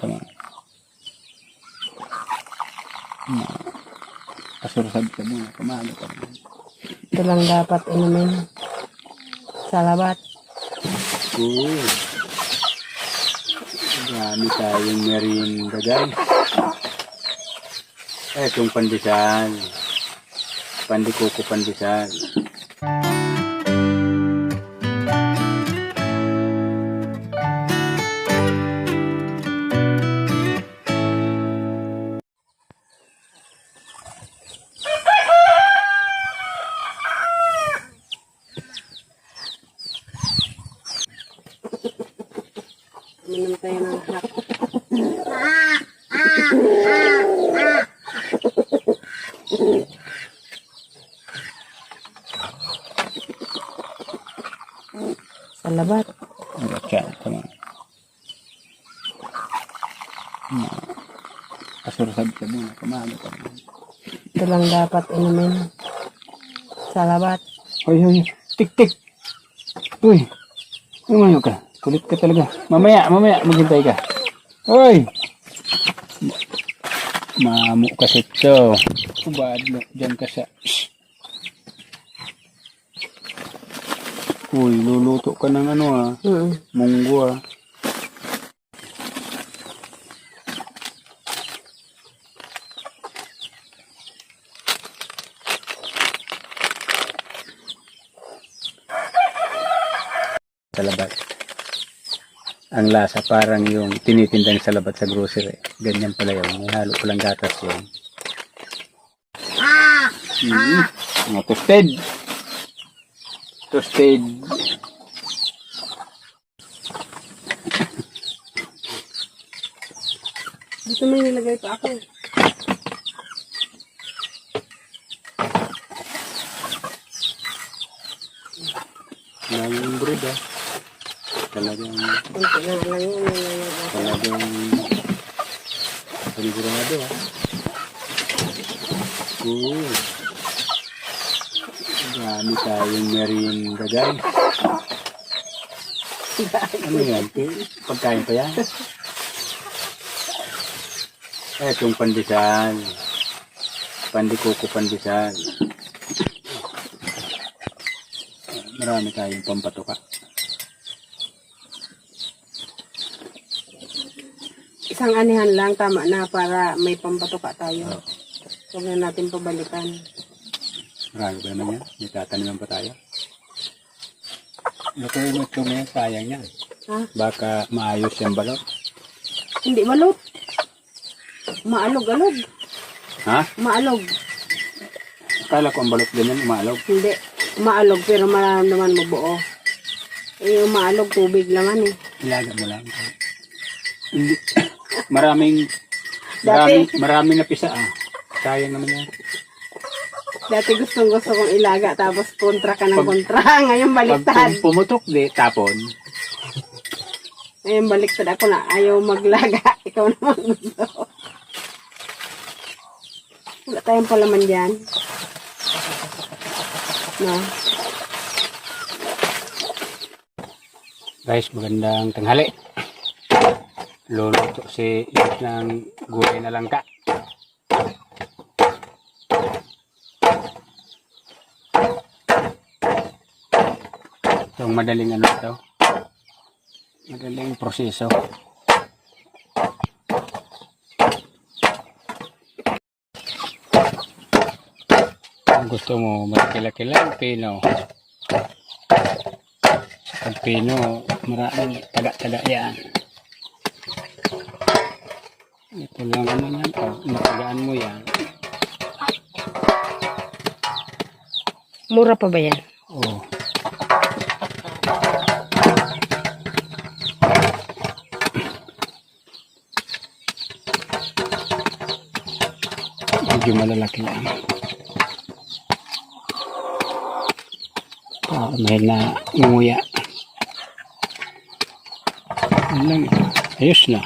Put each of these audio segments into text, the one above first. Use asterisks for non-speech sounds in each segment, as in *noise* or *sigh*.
Tama. Ma. Kasurusad ka muna. Kumalo ka muna. Ito lang dapat inumin. Salabat. Oo. Marami tayong merienda guys. Eh, itong pandesal. Pandikuko pandesal. Kasurusad ka muna. Kumalo ka muna. Ito lang dapat inumin. Salabat. Hoy, hoy. Tik, tik. Uy. Umayo ka. Kulit ka talaga. Mamaya, mamaya. Maghintay ka. Hoy. Mamu kasi to. Ubad mo. Diyan ka sa... Shh. Uy, luluto ka ng ano ah. Mm. Munggo ah. Salabat. Ang lasa parang yung tinitindang salabat sa grocery. Ganyan pala yun. May halo palang gatas yun. Mm. Mga toasted. Toasted. Dito may nilagay pa ako. Maraming bread ah. Talagang, talagang panigurado ah. Oo. Marami tayong merienda guys. Ano yan? Pagkain pa yan? Itong pandesal. Pandikuko pandesal. Marami tayong pampatuka. Isang anihan lang, tama na para may pambatuka tayo. Oo. Huwag na natin pabalikan. Marami ba naman yan? May tataniman pa tayo? Lutuin mo ito ngayon, sayang yan. Ha? Baka maayos yung balot. Hindi malot. Maalog-alog. Ha? Maalog. Kala ko ang balot ganyan, umalaw. Hindi. Maalog pero maramdaman mo buo. Eh, yung maalog, tubig laman eh. Ilaga mo lang. Hindi. Maraming, maraming, maraming napisa ah. Sayang naman yan. Dati gustong gusto kong ilaga tapos kontra ka ng kontra. *laughs* Ngayon Pag baliktad. pum- pumutok di, tapon. Ngayon baliktad ako na ayaw maglaga. *laughs* Ikaw naman gusto. Wala tayong palaman dyan. No? Guys, magandang tanghali. Luluto si Yus ng gulay na langka. Itong madaling ano ito. Madaling proseso. Kung gusto mo malaki-laki lang, pino. Pag pino, maraming taga-taga yan. Ito lang ano yan. Oh, natagaan mo yan. Mura pa ba yan? Oh. Medyo malalaki lang. Ah, may na nguya. Ayos na.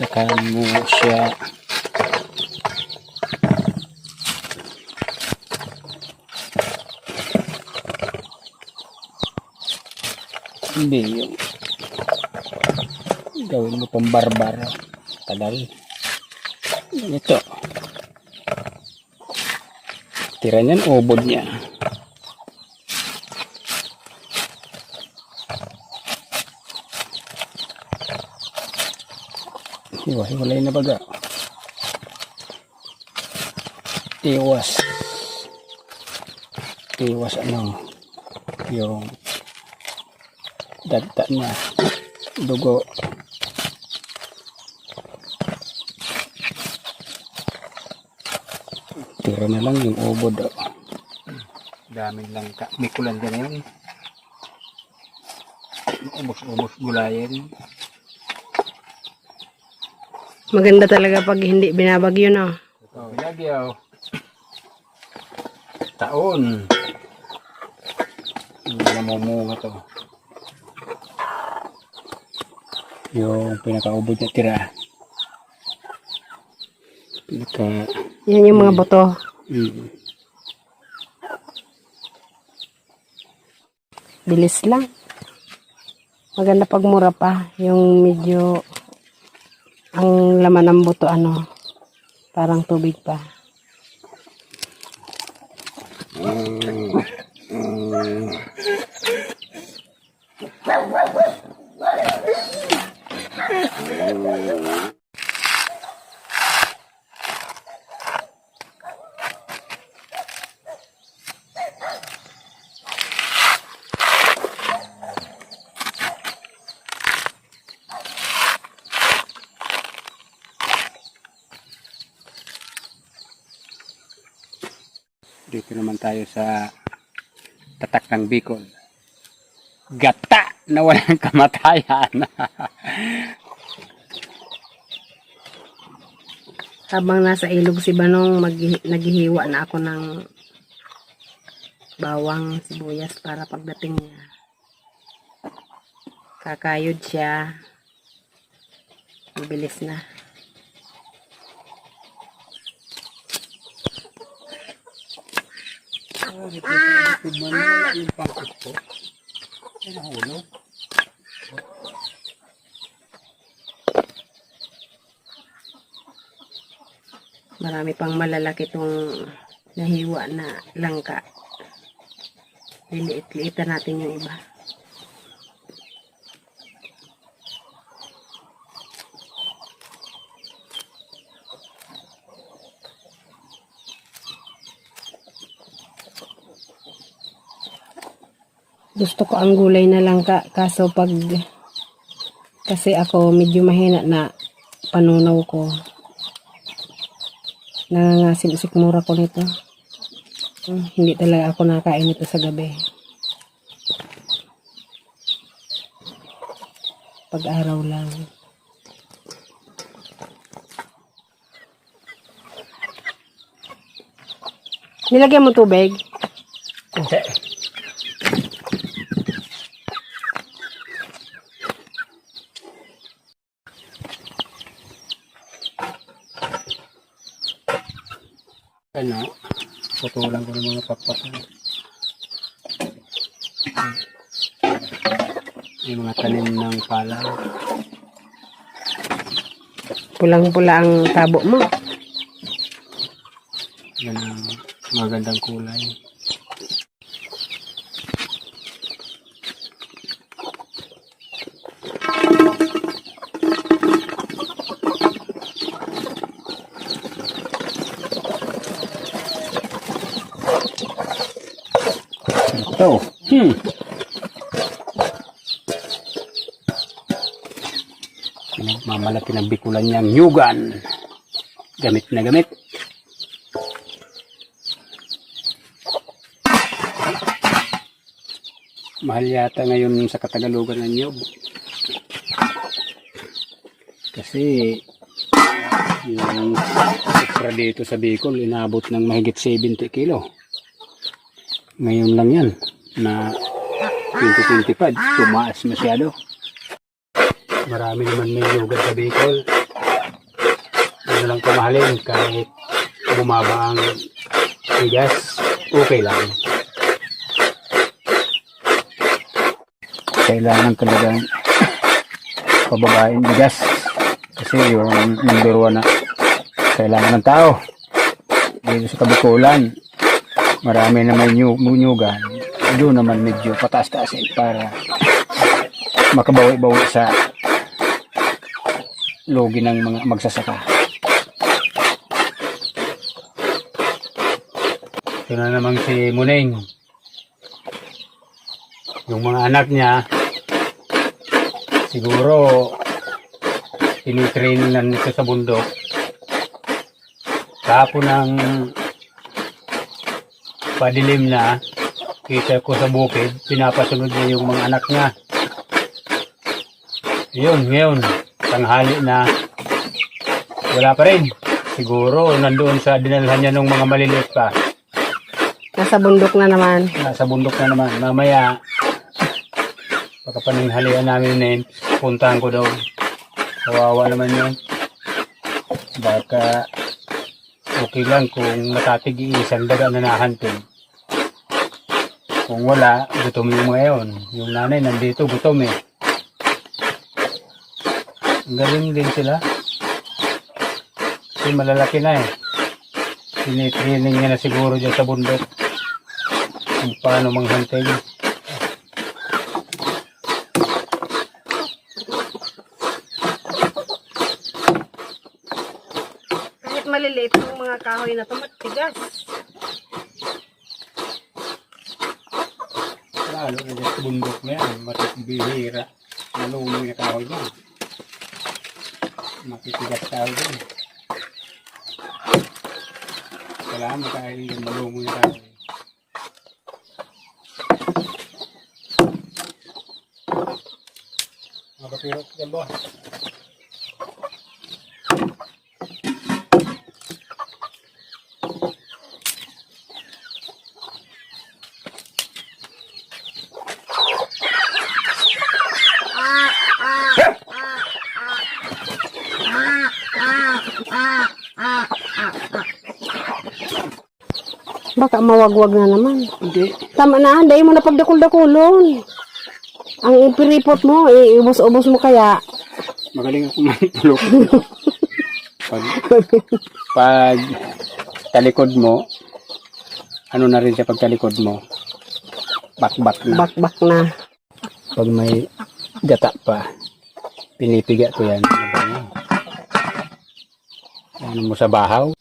Saka mo siya Hindi yung Gawin mo pang barbar. Tagal. Ito. Tira niyan, ubod niya. Hiwa, hiwalay na baga. Iwas. Iwas ano, yung dagta niya. Dugo. Tira na lang yung ubod. Oh. Daming lang ka. May kulan ka na yun. Ubos-ubos gulayan. Maganda talaga pag hindi binabagyo na. Oh, Lagyaw. Taon. Namumunga to. Yung pinakaubod niya tira. Pinaka... Yan yung mga boto. Mm, Bilis lang. Maganda pag mura pa. Yung medyo ang laman ng buto ano parang tubig pa. Dito naman tayo sa tatak ng Bicol. Gata na walang *laughs* kamatayan. Habang nasa ilog si Banong, naghihiwa na ako ng bawang sibuyas para pagdating niya. Kakayod siya. Mabilis na. Marami pang malalaki itong nahiwa na langka. Liliit-liitan natin yung iba. Gusto ko ang gulay na langka kaso pag kasi ako medyo mahina na panunaw ko nangangasim sikmura ko nito. Hmm, hindi talaga ako nakain nito sa gabi. Pag-araw lang. Nilagyan mo tubig? Hindi. Ano? Pakpak. Yung mga tanim ng palaw. Pulang-pula ang tabo mo. Yan ang magandang kulay. Ito. Hmm. Pinagmamalaki ng bikulan niyang yugan. Gamit na gamit. Mahal yata ngayon sa Katagalugan ng niyog. Kasi yung extra dito sa Bicol, inabot ng mahigit 70 kilo. Ngayon lang yan na 2025, tumaas masyado. Marami naman may yogurt sa Bicol. Ano lang kamahalin kahit bumaba ang bigas, okay lang. Kailangan talagang pababain bigas. Kasi yung number na kailangan ng tao. Dito sa Kabikulan, marami naman new, Doon naman medyo pataas-taasin para makabawi-bawi sa logi ng mga magsasaka. Ito na naman si Muneng. Yung mga anak niya, siguro tinitrain na nito sa bundok. Kahapon ng padilim na, kita ko sa bukid, pinapasunod niya yung mga anak niya. Yun, ngayon, tanghali na, wala pa rin. Siguro, nandoon sa dinalhan niya ng mga maliliit pa. Nasa bundok na naman. Nasa bundok na naman. Mamaya, pagkapaninghalian namin na yun, puntahan ko daw. Kawawa naman yun. Baka okay lang kung natatig isang daga na nahantog. Kung wala, gutom yung mga yun. Yung nanay nandito, gutom eh. Ang galing din sila. Kasi malalaki na eh. Tinitraining niya na siguro dyan sa bundok kung paano manghantay. Kahit maliliit yung mga kahoy na tumatigas. Lalo na dyan sa bundok na yan, matibihira. Malungoy na kahoy yan. Matitigas kahoy yan. Kailangan makain yung malungoy na kahoy. Mga kapirot dyan ba? Baka mawagwag na naman. Hindi. Tama na, dahil mo na pagdakul-dakulon. Ang ipiripot mo, iubos-ubos mo kaya. Magaling ako magtulog. pag, pag talikod mo, ano na rin siya pag talikod mo, bakbak na. Bakbak na. Pag may gata pa, pinipiga ko yan. Ano, ano mo sa bahaw?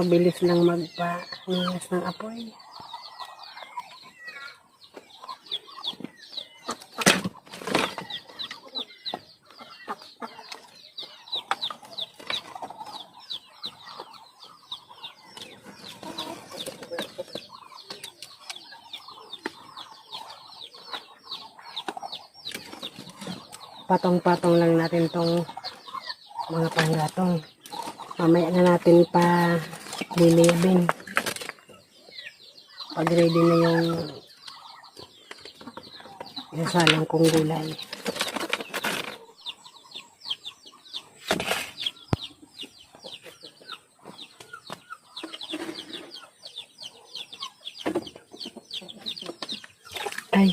Mabilis lang magpa-nilas ng apoy. Patong-patong lang natin tong mga panggatong. Mamaya na natin pa lilibin. Pag ready na yung isasalang kong gulay. Ay.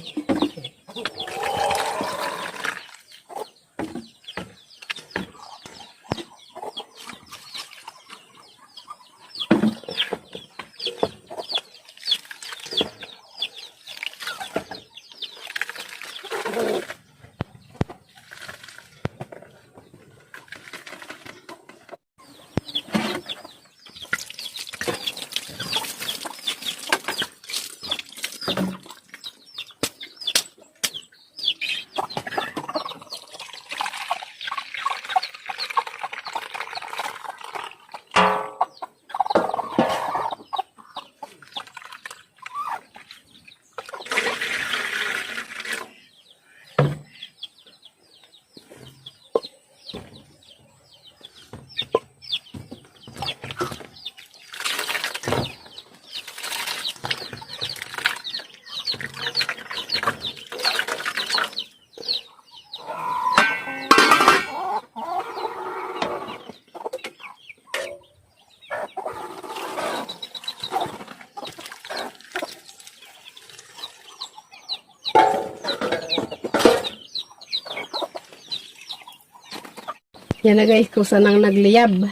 Yan na guys, kusa nang nagliyab.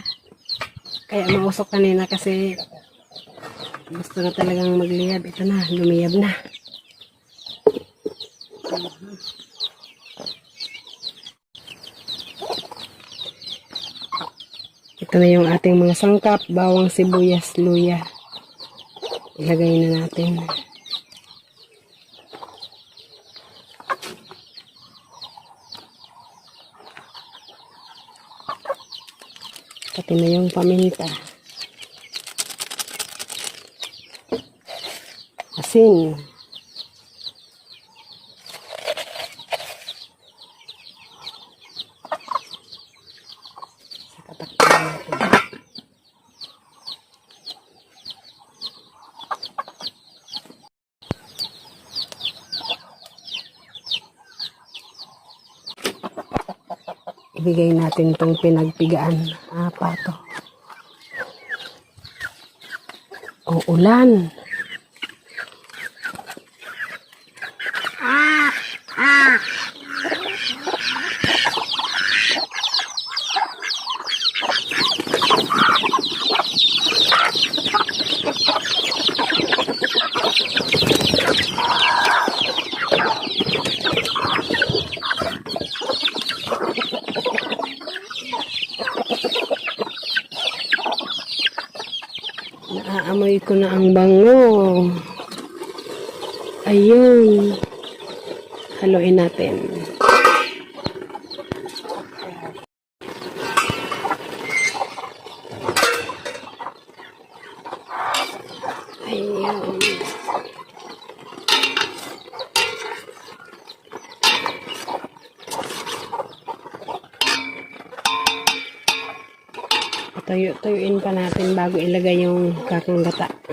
Kaya mausok kanina kasi gusto na talagang magliyab. Ito na, lumiyab na. Ito na yung ating mga sangkap, bawang sibuyas, luya. Ilagay na natin. Pati na yung paminta. Asin. Sakatakpan natin. Ibigay natin tong pinagpigaan. Ah, pato. O, ulan. Naaamoy ko na ang bango. Ayun. Haluin natin. Ayun. Tuyo-tuyuin pa natin bago ilagay yung kakang gata.